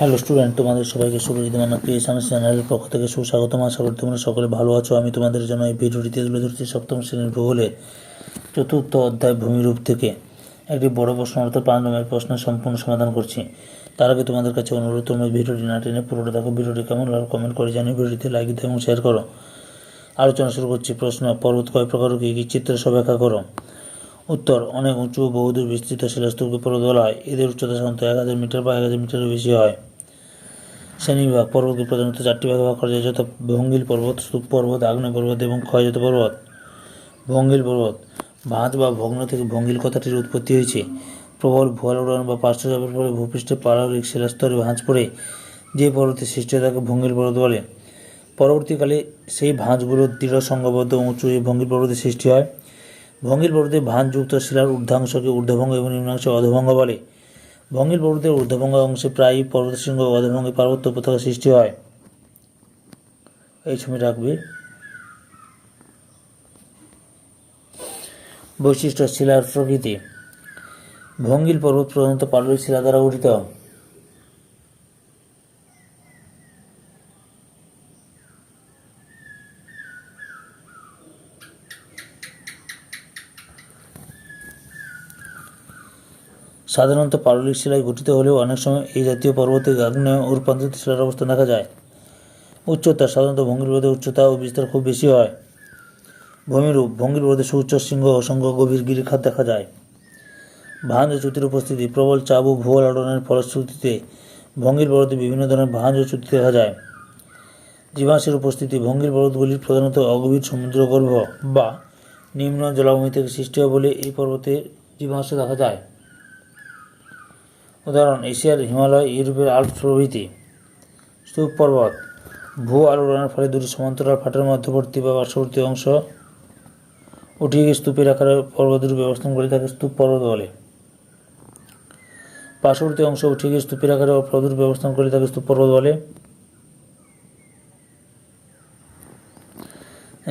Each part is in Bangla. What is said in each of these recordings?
হ্যালো স্টুডেন্ট তোমাদের সবাইকে সুপরিচিতমান ক্রিয়েশন চ্যানেলের পক্ষ থেকে সুস্বাগতম। আশা করি তোমরা সকলে ভালো আছো। আমি তোমাদের জন্য এই ভিডিওটিতে তুলে ধরছি সপ্তম শ্রেণির ভূগোলের চতুর্থ অধ্যায় ভূমিরূপ থেকে। একটি বড় প্রশ্ন, অর্থাৎ পাঁচ নম্বরের প্রশ্নের সম্পূর্ণ সমাধান করছি। তার আগে তোমাদের কাছে অনুরোধ, তোমরা ভিডিওটি না টেনে পুরোটা দেখো। ভিডিওটি কেমন লাগল কমেন্ট করে জানিয়ে ভিডিওটিতে লাইক দিতে এবং শেয়ার করো। আলোচনা শুরু করছি। প্রশ্ন, পর্বত কয় প্রকার কী কী চিত্র সব ব্যাখ্যা করো। উত্তর, অনেক উঁচু বহুদূর বিস্তৃত শিলাস্তূপকে পর্বত বলা হয়। এদের উচ্চতা সাধারণত এক হাজার মিটার বা এক হাজার মিটারের বেশি হয়। শ্রেণীবিভাগ পর্বতকে প্রধানত চারটি ভাগে ভাগ করা যায় যথা ভঙ্গিল পর্বত, স্তূপ পর্বত, আগ্নেয় পর্বত এবং ক্ষয়জাত পর্বত। ভঙ্গিল পর্বত ভাঁজ বা ভগ্ন থেকে ভঙ্গিল কথাটির উৎপত্তি হয়েছে। প্রবল ভুয়াল উড়ান বা পার্শ্বচাপের ফলে ভূপৃষ্ঠে পারলিক শিলাস্তরে ভাঁজ পড়ে। যে পর্বতের সৃষ্টি হয় তাকে ভঙ্গিল পর্বত বলে। পরবর্তীকালে সেই ভাঁজগুলো দৃঢ় সংঘবদ্ধ উঁচু এই ভঙ্গিল পর্বতের সৃষ্টি হয়। ভঙ্গিল পর্বতে ভাঁজযুক্ত শিলার ঊর্ধ্বাংশকে ঊর্ধ্বভঙ্গ এবং নিম্নাংশ অধভঙ্গ বলে। ভঙ্গিল পর্বতের ঊর্ধ্বভঙ্গ অংশে প্রায়ই পর্বতশৃঙ্গ ও অধভঙ্গে পার্বত্য উপত্যকা সৃষ্টি হয়। এই ছবি রাখবে। বৈশিষ্ট্য শিলার প্রকৃতি। ভঙ্গিল পর্বত প্রধানত পাললিক শিলা দ্বারা গঠিত। সাধারণত পাললিক শিলায় গঠিত হলেও অনেক সময় এই জাতীয় পর্বতে আগ্নেয় ও রূপান্তরিত শিলার অবস্থান দেখা যায়। উচ্চতা সাধারণত ভঙ্গির পর্বতের উচ্চতা ও বিস্তার খুব বেশি হয়। ভূমিরূপ ভঙ্গির পর্বতে সুউচ্চ সিংহ অসংখ্য গভীর গিরিখাত দেখা যায়। ও চ্যুতির উপস্থিতি, প্রবল চাপ ও ভূগোল আড়নের ফলশ্রুতিতে ভঙ্গির পর্বতে বিভিন্ন ধরনের ও চ্যুতি দেখা যায়। জীবাশ্মের উপস্থিতি, ভঙ্গির পর্বতগুলির প্রধানত অগভীর সমুদ্রগর্ভ বা নিম্ন জলাভূমি থেকে সৃষ্টি হয় বলে এই পর্বতে জীবাশ্ম দেখা যায়। উদাহরণ, এশিয়ার হিমালয়, ইউরোপের আল্পস প্রভৃতি। স্তূপ পর্বত। ভূ আলোড়নের ফলে দুটি সমান্তরাল ফাটের মধ্যবর্তী বা পার্শ্ববর্তী অংশ উঠিয়ে গিয়ে স্তূপের আকারে পর্বতের ব্যবস্থান করে তাকে স্তূপ পর্বত বলে। পার্শ্ববর্তী অংশ উঠিয়ে গিয়ে স্তূপের আকারে পর্বতের ব্যবস্থান করে তাকে স্তূপ পর্বত বলে।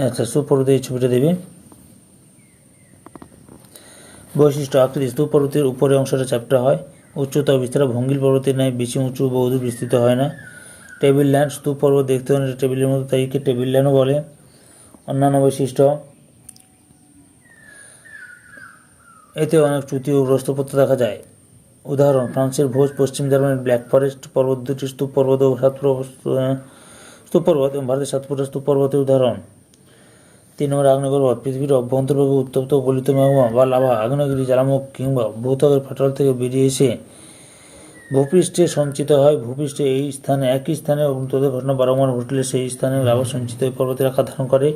আচ্ছা স্তূপ পর্বতে এই ছবিটা দেবে বৈশিষ্ট্য, আকৃতি। স্তূপ পর্বতের উপরে অংশটা চ্যাপ্টা হয়। উচ্চতা বিস্তার, ভঙ্গিল পর্বতের ন্যায় বেশি উঁচু বহুদূর বিস্তৃত হয় না। টেবিল ল্যান্ড, স্তূপ পর্বত দেখতে অনেকটা টেবিলের মতো তাই একে টেবিল ল্যান্ডও বলে। অন্যান্য বৈশিষ্ট্য, এতে অনেক চ্যুতি ও গ্রস্তপত্র দেখা যায়। উদাহরণ, ফ্রান্সের ভোজ, পশ্চিম জার্মানির ব্ল্যাক ফরেস্ট পর্বত দুটি স্তূপ পর্বত ও সাতপুর স্তূপ পর্বত এবং ভারতের সাতপুরা স্তূপ পর্বতের উদাহরণ। তিন নম্বর আগ্নেয় পর্বত পৃথিবীর অভ্যন্তরভাবে উত্তপ্ত গলিত ম্যাগমা বা লাভা আগ্নেয়গিরি জ্বালামুখ কিংবা ভূত্বকের ফাটল থেকে বেরিয়ে এসে ভূপৃষ্ঠে সঞ্চিত হয়। ভূপৃষ্ঠে এই স্থানে, একই স্থানে অগ্নিতদের ঘটনা বারংবার ঘটলে সেই স্থানে লাভা সঞ্চিত পর্বতের আকার ধারণ করে।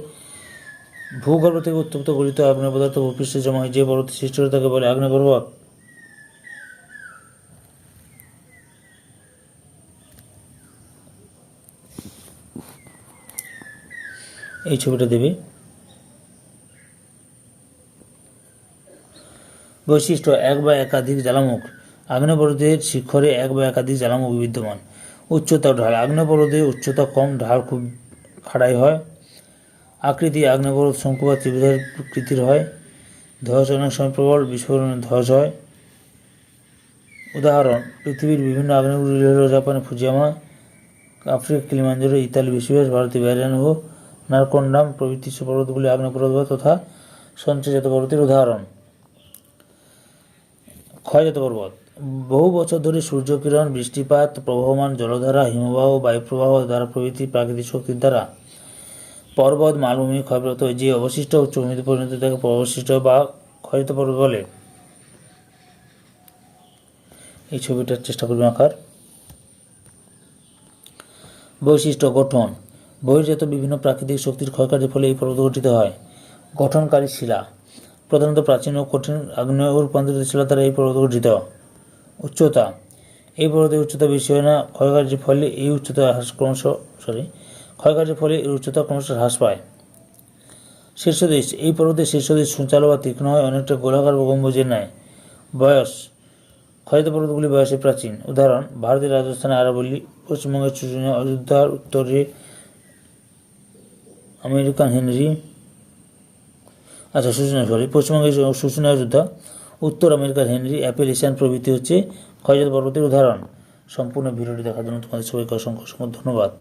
ভূগর্ভ থেকে উত্তপ্ত গলিত আগ্নেয় পদার্থ ভূপৃষ্ঠে জমা হয়, যে পর্বতের সৃষ্টি হয় তাকে বলে আগ্নেয় এই ছবিটা দেবে বৈশিষ্ট্য, এক বা একাধিক জ্বালামুখ। আগ্নেয় পর্বতের শিখরে এক বা একাধিক জ্বালামুখ বিদ্যমান। উচ্চতা ঢাল। আগ্নেয় পর্বতের উচ্চতা কম, ঢাল খুব খাড়াই হয়। আকৃতি আগ্নেয় পর্বত শঙ্কু বা ত্রিভুজার প্রকৃতির হয়। ধস অনেক সময় প্রবল, বিস্ফোরণে ধস হয়। উদাহরণ, পৃথিবীর বিভিন্ন আগ্নেয়গুলি হল জাপানে, ফুজিয়ামা, আফ্রিকা, কিলিমাঞ্জারো, ইতালি বিশ্ববাস ভারতীয় ব্যারিয়ান ও নারকন্ডাম প্রভৃতি পর্বতগুলি আগ্নেয় পর্বত তথা সঞ্চয়জাত পর্বতের উদাহরণ। ক্ষয়জাত পর্বত বহু বছর ধরে সূর্যকিরণ, বৃষ্টিপাত, প্রবহমান জলধারা, হিমবাহ, বায়ুপ্রবাহ দ্বারা প্রভৃতি প্রাকৃতিক শক্তির দ্বারা। পর্বত, মালভূমি, ক্ষয়প্রাপ্ত যে অবশিষ্ট উচ্চভূমিতে পরিণত তাকে অবশিষ্ট বা ক্ষয়িত পর্বত বলে। এই ছবিটার চেষ্টা করবেন আঁকার। বৈশিষ্ট্য গঠন। বহির্জাত বিভিন্ন প্রাকৃতিক শক্তির ক্ষয়কার্যের ফলে এই পর্বত গঠিত হয়। গঠনকারী শিলা। প্রধানত প্রাচীন ও কঠিন আগ্নেয় রূপান্তরিত শিলা দ্বারা এই পর্বত গঠিত। উচ্চতা। এই পর্বতের উচ্চতা বেশি হয় না, ক্ষয়কার্যের ফলে এই উচ্চতা হ্রাস ক্রমশ সরি ক্ষয়কার্যের ফলে এর উচ্চতা ক্রমশ হ্রাস পায়। শীর্ষদেশ। এই পর্বতের শীর্ষদেশ সঞ্চালক বা তীক্ষ্ণ হয়, অনেকটা গোলাকার গম্বুজের ন্যায়। বয়স। ক্ষয়িত পর্বতগুলি বয়সে প্রাচীন। উদাহরণ, ভারতের রাজস্থানে আরাবল্লী পশ্চিমবঙ্গের শুশুনিয়া অযোধ্যার উত্তরে আমেরিকান হেনরি আচ্ছা সূচনা সরি পশ্চিমবঙ্গের সূচনা যোদ্ধা, উত্তর আমেরিকার হেনরি অ্যাপেল এশিয়ান প্রভৃতি হচ্ছে ক্ষয়জাত পর্বতের উদাহরণ। সম্পূর্ণ ভিডিওটি দেখার জন্য তোমাদের সবাইকে অসংখ্য অসংখ্য ধন্যবাদ।